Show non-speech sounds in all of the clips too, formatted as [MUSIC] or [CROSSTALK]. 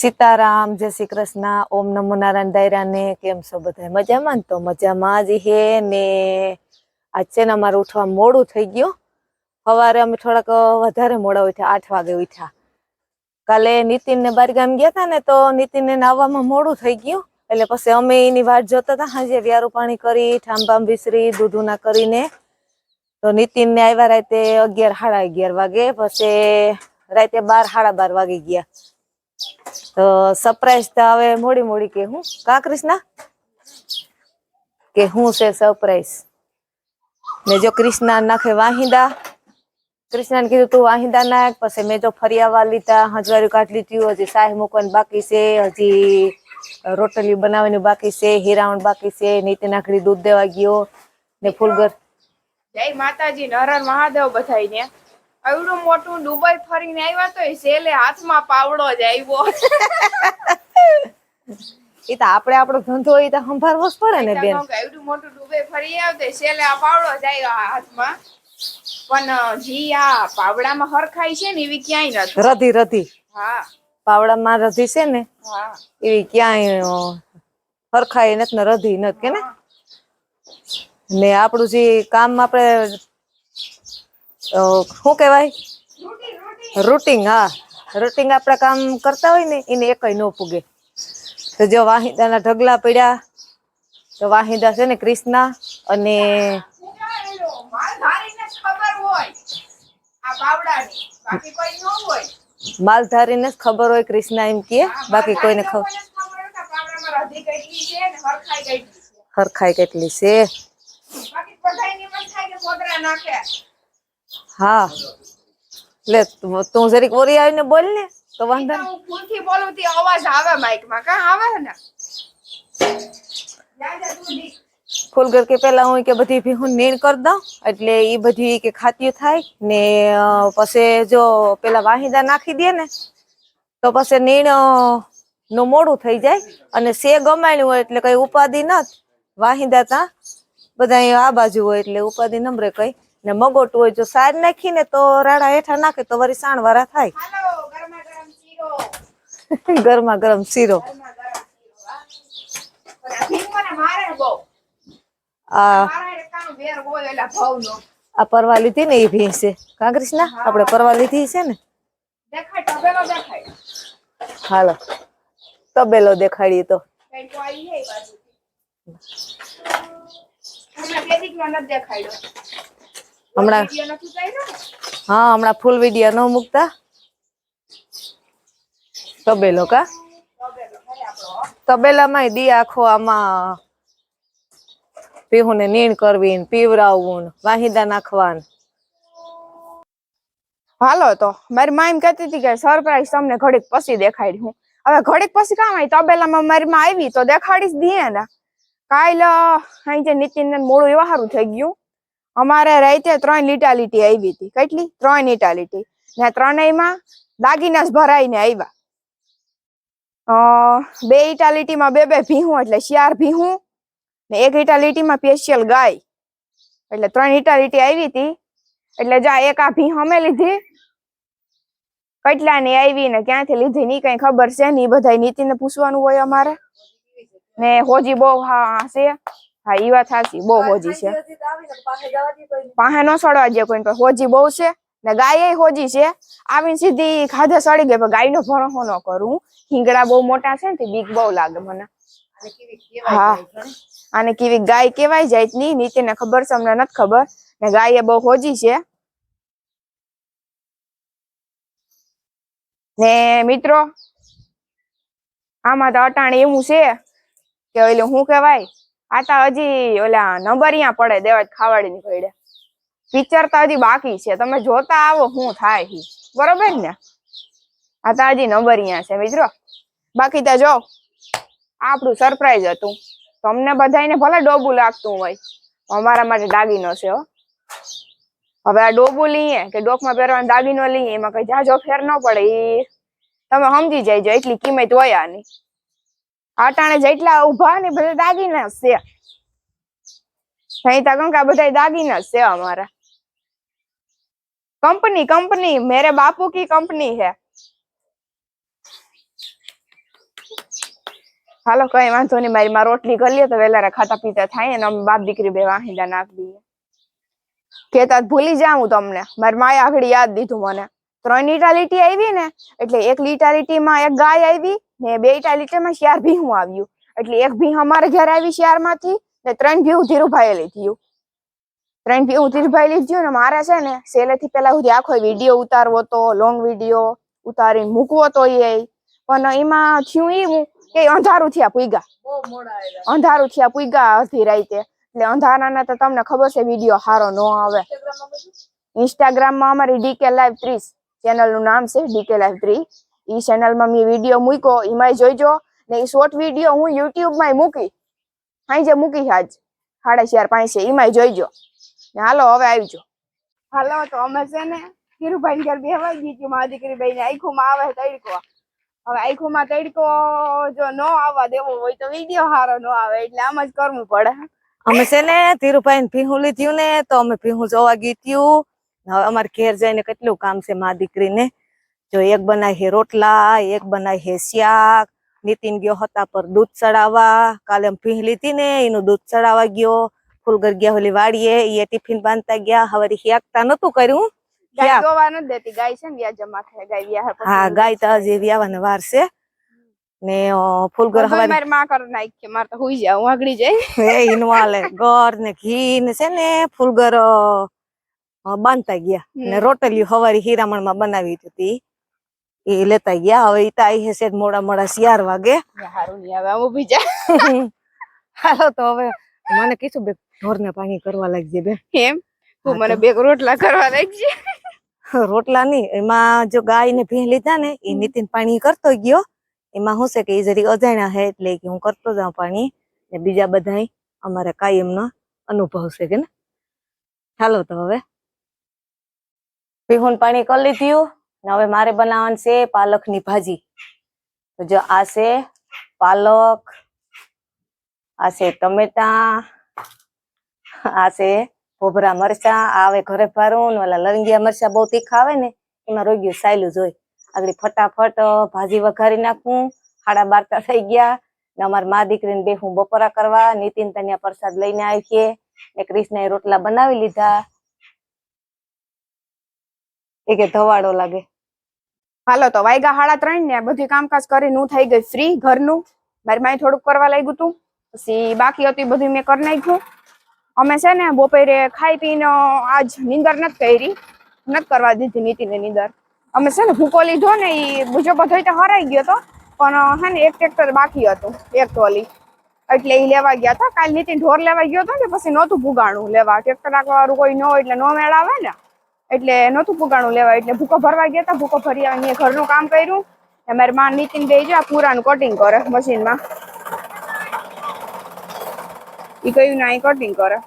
સીતારામ, જય શ્રી કૃષ્ણ. ઓમ નમો નારાયણ દાયરાને કેમ છો બધા? મજામાં ને તો મજામાં જ હે ને? આજ છે ને અમારે ઉઠવા મોડું થઈ ગયું. સવારે અમે થોડાક વધારે મોડા ઉઠ્યા, આઠ વાગે ઉઠ્યા. કાલે નીતિન ને બારગામ ગયા હતા ને તો નીતિન ને આવવામાં મોડું થઈ ગયું. એટલે પછી અમે એની વાટ જોતા હતા હાજે વ્યારું પાણી કરી ઠામબામ વિસરી, દૂધુના કરીને. તો નીતિન ને આવ્યા રાતે અગિયાર, સાડા અગિયાર વાગે. પછી રાતે બાર, સાડા બાર વાગી ગયા. તો સરપ્રાઈઝ તો હવે મોડી મોડી કે હું? કા કૃષ્ણા? કે હું છે સરપ્રાઈઝ મેં જો કૃષ્ણા નાખે વાહિંદા. કૃષ્ણાને કીધું, તું વાહિંદા નાખ. પછી મેં જો ફરિયાવા લીધા, હજવારી કાઢ લીધું, હજી સાહેબ મૂકવાનું બાકી છે, હજી રોટલી બનાવવાની બાકી છે, હીરાવણ બાકી છે નીતિ નાખડી દૂધ દેવા ગયો ને ફૂલગર. જય માતાજી નરણ મહાદેવ બધાઈને એવડું મોટું દુબઈ ફરીને આવ્યા તો સેલે હાથમાં પાવડો જ આવ્યો. એ તો આપણે આપણો ધંધો એ તો સંભાળવો જ પડે ને બેન. આવડું મોટું દુબઈ ફરી આવ્યો તો સેલે આ પાવડો જ આવ્યો હાથમાં. પણ જી આ પાવડામાં હરખાઈ છે ને એવી ક્યાંય નથી. રધી રધી. હા. પાવડામાં રધી છે ને હા. એવી ક્યાંય હરખાઈ નથી ને રધી નથી કે ને? ને આપણું જે કામ આપણે શું કહેવાય? રૂટિંગ, હા. રૂટિંગ આપણે કામ કરતા હોય ને, એને એકય ન પૂગે. તો જો વાહિદાના ઢગલા પડ્યા, તો વાહિદા છે ને કૃષ્ણા અને માલધારીને જ ખબર હોય આ પાવડાની બાકી કોઈ ન હોય માલધારીને જ ખબર હોય કૃષ્ણા એમ કે બાકી કોઈને ખબર હરખાઈ કેટલી છે હા લે તું- જરીક ઓરી આવીને બોલ ને તો વાંધો. હું ફૂલથી બોલું તે અવાજ આવે માઈકમાં કા આવે ને ફૂલ. ફૂલગર કે પેલા હું કે બધી ભી હું નીણ કરી દઉં એટલે એ બધી કે ખાતી થાય ને પછી જો પેલા વાહિદા નાખી દે ને તો પછી નીણનું મોડું થઈ જાય અને સે ગમાણ્યું હોય એટલે કઈ ઉપાધિ ન વાહિદા તા બધા આ બાજુ હોય એટલે ઉપાધિ નમરે કઈ ને મગોટું હોય જો સાર નાખી ને તો રાડા હેઠા નાખે તો વળી સાણ વાળા થાય. [LAUGHS] ગરમા ગરમ શીરો. આ વેર પરવા લીધી ને એ ભીંસ. છે કા ના આપણે પરવા લીધી છે ને? હાલો. તબેલો દેખાડીએ તો. દેખાડ્યો હમણાં હા હમણાં ફૂલ વિડિયા ન મૂકતા. તબેલો કા? તબેલામાં દી આખો આમાં પીહુને નીણ કરવી ને પીવરાવવું વાહિદા નાખવાન. હાલો તો મારી માં એમ કહેતી હતી કે સરપ્રાઈઝ તમને ઘડીક પછી દેખાડી હું. હવે ઘડીક પછી કામ આવી તબેલામાં મારી માં આવી તો દેખાડીશ દીએ ને કાલ અહીં જે નીતિન મોડું એવા સારું થઈ ગયું. અમારે રાતે ત્રણ લીટા આવી હતી. કેટલી? ત્રણ લીટા ને ત્રણેયમાં દાગીના ભરાઈને આવ્યા. બે ઇટાલિટીમાં બે બે ભીહું, એટલે શિયાર ભીહું ને એક ઇટાલિટીમાં પેશિયલ ગાય. એટલે ત્રણ ઇટાલિટી આવી હતી. એટલે જા, એક આ ભીહ અમે લીધી. કેટલાની આવી ને ક્યાંથી લીધી ની કઈ ખબર છે ની બધા નીતિને પૂછવાનું હોય અમારે. ને હોજી બહુ હા, છે. હા ઈ વાત સાચી બહુ હોજી છે. પાસે નો સડવા દે કોઈ પણ હોજી બહુ છે ને ગાય હોજી છે. આવીને સીધી ખાધે સડી ગઈ પણ ગાયનો ભરોસો ન કરું. હિંગડા બહુ મોટા છે ને બીક બહુ લાગે મને. હા. અને કેવી ગાય કેવાય જાય ની નીતિને ખબર છે અમને નથી ખબર. ને ગાય એ બહુ હોજી છે. ને મિત્રો આમાં તો અટાણે એવું છે કે ઓલું શું કહેવાય? આ તો હજી ઓલા નંબરિયા પડે દેવા ખાવાડી ની પડે પિક્ચર તો હજી બાકી છે. તમે જોતા આવો શું થાય હી બરોબર ને? આ તો હજી નંબરિયા છે મિત્રો. બાકી તો જો, આપણું સરપ્રાઈઝ હતું. તમને બધાને ભલે ડોબું લાગતું હોય. અમારા માટે દાગીનો છે હો. હવે આ ડોબું લઈએ કે ડોકમાં પહેરવાનો દાગીનો લઈએ, એમાં કઈ જાજો ફેર ન પડે તમે સમજી જાય એટલી કિંમત હોય આની. આટાણે જેટલા ઊભા ને બધા દાગીના છે. નહીં તા કંકા બધા દાગીના છે અમારા. કંપની કંપની, મેરે બાપુ કી કંપની હે. હાલો, કઈ વાંધો નહીં, મારી માં રોટલી કરી લે તો વેલા ખાતા પીતા થાય ને, અમે બાપ દીકરી બે વાહિંદા નાખી દઈએ. કેતા ભૂલી જાઉં તમને, મારી માએ આગળ યાદ દીધું મને. ત્રણ લીટાલીટી આવી ને એટલે એક લીટાલીટીમાં એક ગાય આવી ને બે લીટાલીટીમાં શિયાર ભીહું આવ્યું. એટલે એક ભીહ અમારે ઘરે આવી શિયારમાંથી ને ત્રણ ભીહું ધીરુભાઈ લીધ્યું. ત્રણ ભીહું ધીરુભાઈ લીધ્યું ને મારે છે ને સેલેથી પેલા સુધી આખો વીડિયો ઉતારવો તો લોંગ વીડિયો ઉતારીને મૂકવો તો એ. પણ એમાં થયું એવું કે અંધારું થયા પૂગા અંધારું થયા પૂગા અડધી રાતે એટલે અંધારાના તો તમને ખબર છે વીડિયો સારો ન આવે. ઇન્સ્ટાગ્રામમાં અમારી ડીકે લાઈવ ત્રીસ. ચેનલનું નામ છે ડીકે લાઈફ થ્રી એ ચેનલમાં મેં વીડિયો મૂક્યો એમાંય જોઈજો. ને એ શોર્ટ વીડિયો હું યુટ્યુબમાં મૂકી. હાઈ જે મૂકી છે આજ. સાડા ચાર પાંચે એમાંય જોઈજો. ને હાલો હવે આવજો. હાલો તો અમે છે ને ધીરુભાઈ ઘર બેહવાઈ ગઈ છું મારી દીકરી ભાઈ ને આખુમાં આવે તડકો. હવે આખુમાં તડકો જો ન આવવા દેવો હોય તો વીડિયો સારો ન આવે એટલે આમ જ કરવું પડે. અમે છે ને ધીરુભાઈ ભીહું લીધું ને તો અમે ભીહું જોવા ગીત્યું હવે અમારે ઘેર જઈને કેટલું કામ છે મા દીકરીને? જો એક બનાય હે રોટલા એક બનાય હે શાક નીતિન ગયો હતા પર દૂધ ચડાવવા કાલે ભીહ લીધી ને એનું દૂધ ચડાવવા ગયો ફૂલગર ગયા હોલી વાડીએ એ ટિફિન બાંધતા ગયા હવે હિયાકતા નતું કર્યું. હા ગાય તો હજી વ્યાવાને વાર છે. ને ફૂલગર હવે મારી માં કર નાખી મારે તો હુઈ જાય હું આગળી જઈ. [LAUGHS] એ ઇનવાલે ગોળ ને ઘી ને છે ને ફૂલગર બાંધતા ગયા. અને. રોટલી હવારી હીરામણમાં બનાવી હતી એ લેતા ગયા. હવે ઈ તો આઈ હશે મોડા મોડા શિયાર વાગે. નહીં હું હાલો તો હવે મને કીધું બે ઢોર ને પાણી કરવા લાગજે બે. એમ? તું મને બે રોટલા કરવા લાગજે. રોટલા નહીં એમાં જો ગાય ને ભીં લીધા ને એ. નીતિન પાણી કરતો ગયો. એમાં શું છે કે એ જરી અજાણ્યા હે એટલે કે હું કરતો જાઉં પાણી. ને બીજા બધા અમારે કાયમનો અનુભવ છે કે ને? હાલો તો હવે. પીહુન પાણી કરી લીધું ને હવે મારે બનાવવાનું છે પાલકની ભાજી. જો આ છે પાલક, આ છે ટમેટા, આ છે ભોભરા મરચા, આ હવે ઘરે ભરું ઓલા લરંગિયા મરચા બહુ તીખા આવે ને, એમાં રોગ્યું સાયલું જોઈ. આગળ ફટાફટ ભાજી વઘારી નાખું. સાડા બારતા થઈ ગયા ને અમારા મા દીકરીને બે હું બપોરા કરવા, નીતિન, તન્યા, પ્રસાદ લઈને આવી છીએ ને કૃષ્ણએ રોટલા બનાવી લીધા. એ કે ધવાડો લાગે. હાલો તો વાયગા હાળા ત્રણ ને બધું કામકાજ કરીને હું થઈ ગઈ ફ્રી ઘરનું. મારી માય થોડુંક કરવા લાગ્યું હતું પછી બાકી હતી બધું મેં કરી નાખ્યું. અમે છે ને બપોરે ખાઈ પીને આજ નીંદર નથી કરી. નથી કરવા દીધી નીતિને નીંદર. અમે છે ને ભૂકો લીધો ને એ બીજો બધો તો હરાઈ ગયો હતો પણ હે ને એક ટ્રેક્ટર બાકી હતું, એક ટોલી એટલે એ લેવા ગયા હતા. કાલ નીતિન ઢોર લેવા ગયો હતો ને, પછી નહોતું ભૂગાણું લેવા. ટ્રેક્ટર રાખવા વાળું કોઈ ન હોય એટલે નો મેળ આવે ને. એટલે નહોતું પુગાણું લેવા, એટલે ભૂકો ભરવા ગયા હતા ભૂકો ભરી અહીંયા ઘરનું કામ કર્યું. મારી માં નીતિન બે જો પૂરાનું કટિંગ કરે મશીનમાં એ કહ્યું ના અહીં કટિંગ કરે.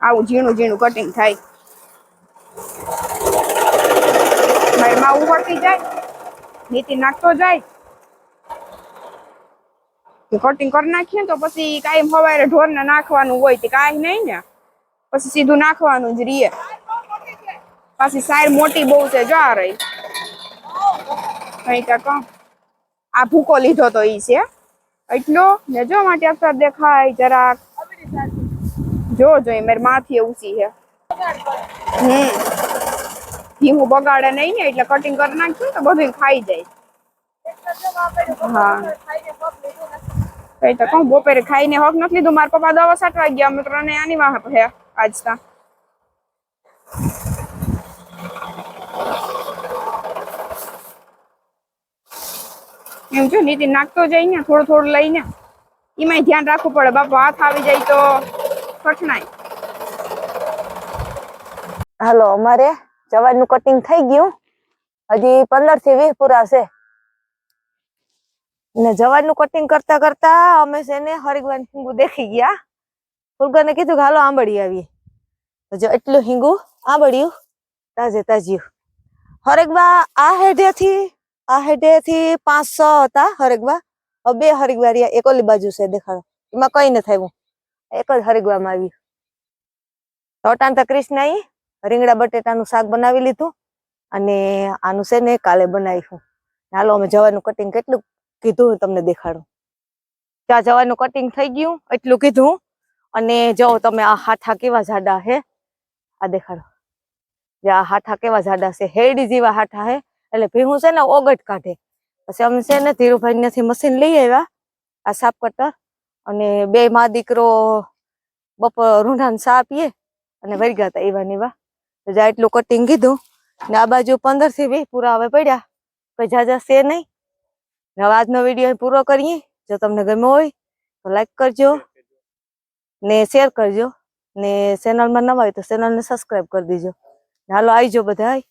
આવું ઝીણું ઝીણું કટિંગ થાય. મારી માં ઉભરતી જાય, નીતિન નાખતો જાય. કટિંગ કરી નાખીએ તો પછી કાયમ હવારે ઢોરને નાખવાનું હોય તે કાંઈ નહીં ને. પછી સીધું નાખવાનું જ રીએ. પાછી સાયર મોટી બહુ છે, જો આ રહી. અહીં કાંક આ ભૂકો લીધો તો ઈ છે. એટલો ને જો માટે અક્ષર દેખાય જરાક. જો જો મારી માથી ઊંચી છે. હમ. ધીમું બગાડે નહીં ને, એટલે કટિંગ કરી નાખ્યું તો બધું ખાઈ જાય. હા. કઈ તો કહું બપોરે ખાઈને હક નથી લીધું? મારા પપ્પા દવા સાટવા ગયા, અમે ત્રણે આની વાહ હે આજ તા એમ જો નીતિ નાખતો જાય ને થોડું થોડું લઈને. એમાંય ધ્યાન રાખવું પડે. બાપુ, હાથ આવી જાય તો કઠણાય હાલો, અમારે જવારનું કટિંગ થઈ ગયું. હજી પંદરથી વીસ પૂરા છે. ને જવારનું કટિંગ કરતા કરતા અમે છે ને હરિગવાન સિંગુ દેખી ગયા. ફુલગરને કીધું કે હાલો, આંબળી આવીએ. તો જો એટલું હિંગુ આંબળ્યું, તાજે તાજ્યું. હરેગવા આ હેઢેથી આ હેઢેથી પાંચ છ હતા હરેગવા. હવે બે હરિગવા રહ્યા, એક ઓલી બાજુ છે, દેખાડો. એમાં કઈ ન થયું એક જ હરિગવામાં આવ્યું. ટોટાન તો કૃષ્ણ રીંગડા બટેટાનું શાક બનાવી લીધું અને આનું છે ને કાલે બનાવ્યું હાલો, અમે જવાનું કટિંગ કેટલું કીધું તમને દેખાડું. ત્યાં જવાનું કટિંગ થઈ ગયું, એટલું કીધું અને જો તમે આ હાથા કેવા જાડા હે? આ દેખાડો. જે આ હાથા કેવા જાડા છે? હેડી જેવા હાથા હે? એટલે ભીહું છે ને ઓગટ કાઢે. પછી અમે છે ને ધીરુભાઈ મશીન લઈ આવ્યા, આ સાફ કટર અને બે માં દીકરો બપોર રૂંઢાને સા પીએ અને વરી ગયા હતા એવા ને એવા. તો જા એટલું કટિંગ કીધું. ને આ બાજુ પંદરથી વીસ પૂરા હવે પડ્યા. કઈ જાજા છે નહીં. હવે આજનો વીડિયો પૂરો કરીએ. જો તમને ગમ્યો હોય તો લાઈક કરજો. ને શેર કરજો ને ચેનલમાં નવા હોય તો ચેનલને સબસ્ક્રાઈબ કરી દેજો. હાલો, આવીજો બધાય.